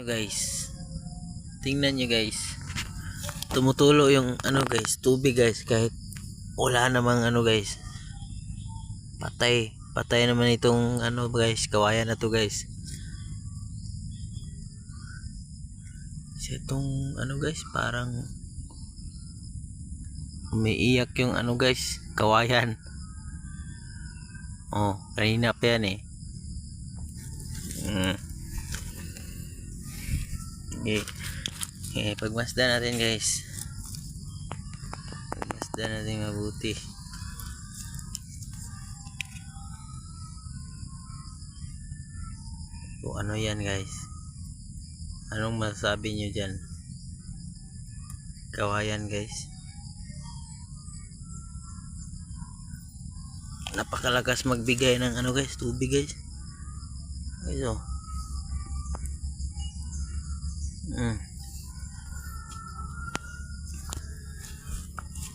nyo guys. Tingnan nyo guys. Tumutulo yung ano guys tubig guys. Kahit wala namang ano guys. Patay. Patay naman itong ano guys. Kawayan na to guys. Kasi itong ano guys parang umiiyak yung ano guys kawayan. Oh kanina pa yan eh. Mm. Okay. Okay, pagmasdan natin guys. Pagmasdan natin mabuti. O ano yan guys? Anong masasabi nyo dyan? Kawayan guys. Napakalakas magbigay ng ano guys, tubig guys. Guys oh. Mm.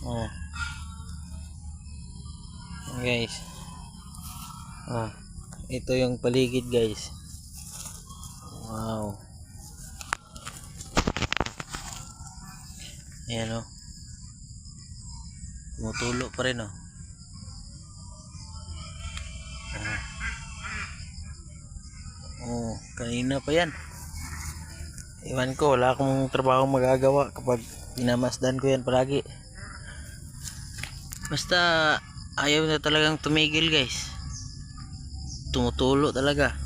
Oh. Guys. Oh. Ito yung paligid, guys. Wow. Ayan oh. Tumutulo pa rin oh. Ah. Oh, kanina pa yan. Iwan ko, wala akong trabaho magagawa kapag pinamasdan ko yan palagi. Basta ayaw na talagang tumigil guys. Tumutulo talaga.